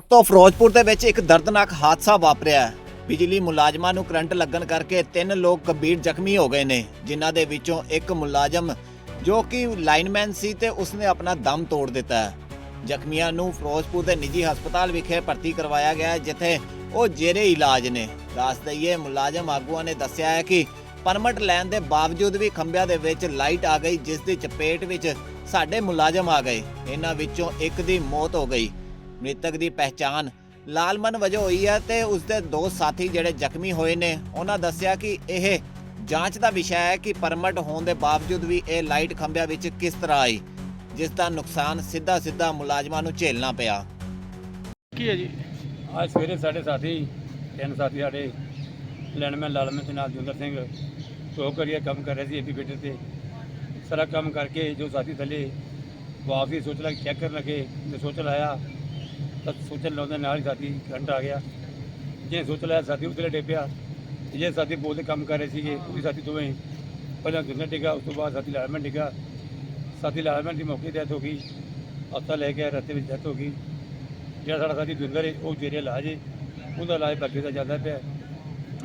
ਤੋਂ ਫਿਰੋਜ਼ਪੁਰ ਦੇ ਵਿੱਚ ਇੱਕ ਦਰਦਨਾਕ ਹਾਦਸਾ ਵਾਪਰਿਆ ਬਿਜਲੀ ਮੁਲਾਜ਼ਮਾਂ ਨੂੰ ਕਰੰਟ ਲੱਗਣ ਕਰਕੇ ਤਿੰਨ ਲੋਕ ਗੰਭੀਰ ਜ਼ਖਮੀ ਹੋ ਗਏ ਨੇ, ਜਿਨ੍ਹਾਂ ਦੇ ਵਿੱਚੋਂ ਇੱਕ ਮੁਲਾਜ਼ਮ ਜੋ ਕਿ ਲਾਈਨਮੈਨ ਸੀ ਤੇ ਉਸਨੇ ਆਪਣਾ ਦਮ ਤੋੜ ਦਿੱਤਾ ਹੈ। ਜ਼ਖਮੀਆਂ ਨੂੰ ਫਿਰੋਜ਼ਪੁਰ ਦੇ ਨਿੱਜੀ ਹਸਪਤਾਲ ਵਿਖੇ ਭਰਤੀ ਕਰਵਾਇਆ ਗਿਆ ਜਿੱਥੇ ਉਹ ਜੇਰੇ ਇਲਾਜ ਨੇ। ਦੱਸ ਦਈਏ, ਮੁਲਾਜ਼ਮ ਆਗੂਆਂ ਨੇ ਦੱਸਿਆ ਹੈ ਕਿ ਪਰਮਿਟ ਲੈਣ ਦੇ ਬਾਵਜੂਦ ਵੀ ਖੰਭਿਆਂ ਦੇ ਵਿੱਚ ਲਾਈਟ ਆ ਗਈ, ਜਿਸ ਦੀ ਚਪੇਟ ਵਿੱਚ ਸਾਡੇ ਮੁਲਾਜ਼ਮ ਆ ਗਏ। ਇਹਨਾਂ ਵਿੱਚੋਂ ਇੱਕ ਦੀ ਮੌਤ ਹੋ ਗਈ। ਮ੍ਰਿਤਕ ਦੀ ਪਹਿਚਾਣ ਲਾਲਮਨ ਵਜੋਂ ਹੋਈ ਹੈ ਤੇ ਉਸਦੇ ਦੋ ਸਾਥੀ ਜਿਹੜੇ ਜ਼ਖਮੀ ਹੋਏ ਨੇ ਉਹਨਾਂ ਦੱਸਿਆ ਕਿ ਇਹ ਜਾਂਚ ਦਾ ਵਿਸ਼ਾ ਹੈ ਕਿ ਪਰਮਿਟ ਹੋਣ ਦੇ ਬਾਵਜੂਦ ਵੀ ਇਹ ਲਾਈਟ ਖੰਭਿਆਂ ਵਿੱਚ ਕਿਸ ਤਰ੍ਹਾਂ ਆਈ ਜਿਸ ਦਾ ਨੁਕਸਾਨ ਸਿੱਧਾ ਸਿੱਧਾ ਮੁਲਾਜ਼ਮਾਂ ਨੂੰ ਝੇਲਣਾ ਪਿਆ। ਕੀ ਹੈ ਜੀ? ਅੱਜ ਸਵੇਰੇ ਸਾਡੇ ਸਾਥੀ ਤਿੰਨ ਸਾਥੀ ਸਾਡੇ ਲੈਂਡਮੈਨ ਲਾਲਮੈਨ ਤੇ ਨਾਲ ਜੁੰਦਰ ਸਿੰਘ ਟੋ ਕਰੀਏ ਕੰਮ ਕਰ ਰਹੇ ਸੀ ਏਪੀ ਫੀਟਰ ਤੇ। ਸਾਰਾ ਕੰਮ ਕਰਕੇ ਜੋ ਸਾਥੀ ਥੱਲੇ ਵਾਪਸੀ ਸੋਚ ਲਾ ਚੈੱਕ ਕਰਨ ਲੱਗੇ ਤੇ ਸੋਚ ਲਾਇਆ ਤਾਂ ਸੋਚਣ ਲਾਉਂਦੇ ਨਾਲ ਹੀ ਸਾਥੀ ਕਰੰਟ ਆ ਗਿਆ। ਜੇ ਸੋਚ ਲਿਆ ਸਾਥੀ ਉਤਲੇ ਡੇਪਿਆ ਜੇ ਸਾਥੀ ਬੋਲਦੇ ਕੰਮ ਕਰ ਰਹੇ ਸੀਗੇ, ਉਹ ਵੀ ਸਾਥੀ ਦੋਵੇਂ। ਪਹਿਲਾਂ ਜੁੰਦਰ ਡਿੱਗਾ, ਉਸ ਤੋਂ ਬਾਅਦ ਸਾਥੀ ਲਾਲਮੈਨ ਡਿੱਗਾ। ਸਾਥੀ ਲਾਲਮੈਨ ਦੀ ਮੌਕੇ ਡੈਥ ਹੋ ਗਈ। ਹਸਪਤਾਲ ਲੈ ਕੇ ਰਸਤੇ ਵਿੱਚ ਡੈਥ ਹੋ ਗਈ। ਜਿਹੜਾ ਸਾਡਾ ਸਾਥੀ ਦੁੰਦਰ ਹੈ ਉਹ ਜਿਹੜੇ ਇਲਾਜ ਹੈ ਉਹਦਾ ਇਲਾਜ ਬਾਕੀ ਦਾ ਜਾਂਦਾ ਪਿਆ।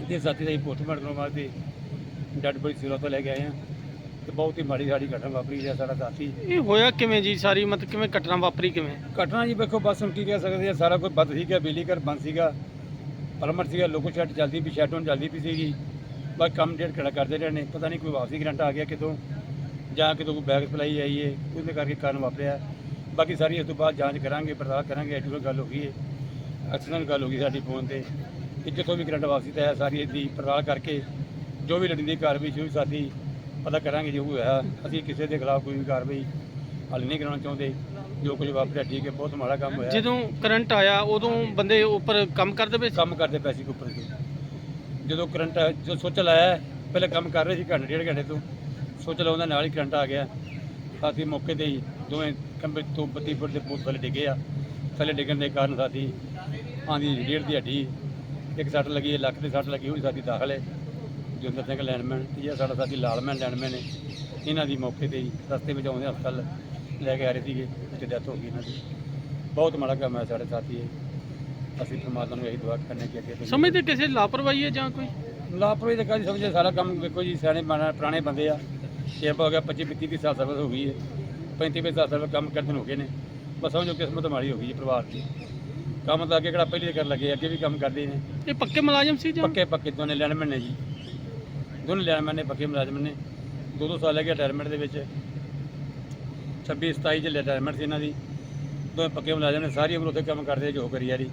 ਤੇ ਸਾਥੀ ਦਾ ਹੀ ਪੋਸਟਮਾਰਟਮ ਕਰਵਾ ਕੇ ਡੈਡ ਬੋਡੀ ਸਿਰੋਂ ਤੋਂ ਲੈ ਕੇ ਆਏ ਹਾਂ ਤੇ ਬਹੁਤ ਹੀ ਮਾੜੀ ਸਾਡੀ ਘਟਨਾ ਵਾਪਰੀ ਹੈ ਸਾਡਾ ਸਾਥੀ ਇਹ ਹੋਇਆ ਕਿਵੇਂ ਜੀ? ਸਾਰੀ ਮਤਲਬ ਕਿਵੇਂ ਘਟਨਾ ਵਾਪਰੀ ਕਿਵੇਂ? ਘਟਨਾ ਜੀ ਵੇਖੋ ਬਸ ਹੁਣ ਕੀ ਕਹਿ ਸਕਦੇ ਆ ਸਾਰਾ ਕੁਝ ਬੰਦ ਸੀਗਾ ਬਿਜਲੀ ਘਰ ਬੰਦ ਸੀਗਾ ਪਰਮਟ ਸੀਗਾ ਲੋਕੋ ਸ਼ੈਟ ਚੱਲਦੀ ਵੀ ਸ਼ੈਟ ਹੁਣ ਚੱਲਦੀ ਵੀ ਸੀਗੀ। ਬਸ ਕੰਮ ਡੇਢ ਖੜਾ ਕਰਦੇ ਰਹੇ ਨੇ ਪਤਾ ਨਹੀਂ ਕੋਈ ਵਾਪਸੀ ਕਰੰਟ ਆ ਗਿਆ ਕਿਤੋਂ ਜਾਂ ਕਿਤੋਂ ਕੋਈ ਬੈਗ ਸਪਲਾਈ ਆਈ ਹੈ ਉਹਦੇ ਕਰਕੇ ਕਾਰਨ ਵਾਪਰਿਆ। ਬਾਕੀ ਸਾਰੀ ਇਸ ਤੋਂ ਬਾਅਦ ਜਾਂਚ ਕਰਾਂਗੇ ਪੜਤਾਲ ਕਰਾਂਗੇ ਐਡੀ ਗੱਲ ਹੋ ਗਈ ਹੈ ਅਕਸਰ ਨਾਲ ਗੱਲ ਹੋ ਗਈ ਸਾਡੀ ਫੋਨ ਤੇ। ਕਿ ਜਿੱਥੋਂ ਵੀ ਕਰੰਟ ਵਾਪਸੀ ਤਾਂ ਹੈ ਸਾਰੀ ਇਹਦੀ ਪੜਤਾਲ ਕਰਕੇ ਜੋ ਵੀ ਲੜੀਂਦੀ ਕਾਰਵਾਈ ਜੋ ਵੀ ਸਾਥੀ ਪਤਾ ਕਰਾਂਗੇ ਜੋ ਹੋਇਆ। ਅਸੀਂ ਕਿਸੇ ਦੇ ਖਿਲਾਫ ਕੋਈ ਵੀ ਕਾਰਵਾਈ ਹੱਲ ਨਹੀਂ ਕਰਾਉਣਾ ਚਾਹੁੰਦੇ। ਜੋ ਕੁਝ ਵਾਪਰਿਆ ਠੀਕ ਹੈ ਬਹੁਤ ਮਾੜਾ ਕੰਮ ਹੋਇਆ। ਜਦੋਂ ਕਰੰਟ ਆਇਆ ਉਦੋਂ ਬੰਦੇ ਉੱਪਰ ਕੰਮ ਕਰਦੇ ਪਏ ਸੀ? ਕੰਮ ਕਰਦੇ ਪਏ ਸੀ ਉੱਪਰ ਤੋਂ। ਜਦੋਂ ਕਰੰਟ ਜੋ ਸੁੱਚ ਲਾਇਆ ਪਹਿਲੇ ਕੰਮ ਕਰ ਰਹੇ ਸੀ ਘੰਟੇ ਡੇਢ ਘੰਟੇ ਤੋਂ। ਸੁੱਚ ਲਾਉਂਦਾ ਨਾਲ ਹੀ ਕਰੰਟ ਆ ਗਿਆ। ਸਾਥੀ ਮੌਕੇ ਤੇ ਹੀ ਦੋਵੇਂ ਕੰਬੇ ਤੋਂ 32 ਫੁੱਟ ਦੇ ਪੁਲ ਥੱਲੇ ਡਿੱਗੇ ਆ। ਥੱਲੇ ਡਿੱਗਣ ਦੇ ਕਾਰਨ ਸਾਥੀ ਆਂਦੀ ਢੇੜ ਦੀ ਹੱਡੀ ਇੱਕ ਸੱਟ ਲੱਗੀ ਹੈ, ਲੱਕ ਤੇ ਸੱਟ ਲੱਗੀ ਵੀ ਸਾਥੀ ਦਾਖਲ ਹੈ। ਜੁੰਦਰ ਸਿੰਘ ਲੈਂਡਮੈਨ ਤੇ ਇਹ ਸਾਡਾ ਸਾਥੀ ਲਾਲਮੈਨ ਲੈਂਡਮੈਨ ਨੇ ਇਹਨਾਂ ਦੀ ਮੌਕੇ ਤੇ ਹੀ ਰਸਤੇ ਵਿੱਚ ਆਉਂਦੇ ਹਸਪਤਾਲ ਲੈ ਕੇ ਆ ਰਹੇ ਸੀਗੇ ਤੇ ਡੈਥ ਹੋ ਗਈ ਇਹਨਾਂ ਦੀ। ਬਹੁਤ ਮਾੜਾ ਕੰਮ ਹੈ ਸਾਡੇ ਸਾਥੀ ਅਸੀਂ ਪਰਮਾਤਮਾ ਨੂੰ ਇਹੀ ਦੁਆ ਕਰਨੇ ਕਿ ਅੱਗੇ ਸਮਝਦੇ ਕਿਸੇ ਲਾਪਰਵਾਹੀ ਹੈ ਜਾਂ ਕੋਈ? ਲਾਪਰਵਾਹੀ ਤਾਂ ਕਾਹਦੀ ਸਮਝੇ ਸਾਰਾ ਕੰਮ ਵੇਖੋ ਜੀ ਸਿਆਣੇ ਪੁਰਾਣੇ ਬੰਦੇ ਆ। ਸ਼ੇਪ ਹੋ ਗਿਆ 25 32 ਸਾਲ ਸਰਵਿਸ ਹੋ ਗਈ ਹੈ। 35 35 ਸਾਲ ਸਰਵਿਸ ਕੰਮ ਕਰਦੇ ਹੋ ਗਏ ਨੇ। ਬਸ ਸਮਝੋ ਕਿਸਮਤ ਮਾੜੀ ਹੋ ਗਈ ਜੀ ਪਰਿਵਾਰ ਦੀ। ਕੰਮ ਤਾਂ ਅੱਗੇ ਕਿਹੜਾ ਪਹਿਲੇ ਕਰਨ ਲੱਗੇ ਅੱਗੇ ਵੀ ਕੰਮ ਕਰਦੇ ਨੇ। ਇਹ ਪੱਕੇ ਮੁਲਾਜ਼ਮ ਸੀ ਜਾਂ? ਪੱਕੇ ਪੱਕੇ ਦੋਨੇ ਲੈਣਮੈਨ ਨੇ ਜੀ। ਦੋਨੇ ਲੈਣਮੈਨ ਨੇ ਪੱਕੇ ਮੁਲਾਜ਼ਮ ਨੇ। ਦੋ ਦੋ ਸਾਲ ਲੱਗੇ ਰਿਟਾਇਰਮੈਂਟ ਦੇ ਵਿੱਚ। 26 27 ਚ ਰਿਟਾਇਰਮੈਂਟ ਸੀ ਇਹਨਾਂ ਦੀ। ਦੋਵੇਂ ਪੱਕੇ ਮੁਲਾਜ਼ਮ ਨੇ, ਸਾਰੀ ਉਮਰ ਉੱਥੇ ਕੰਮ ਕਰਦੇ ਜੋ ਕਰੀ ਯਾਰੀ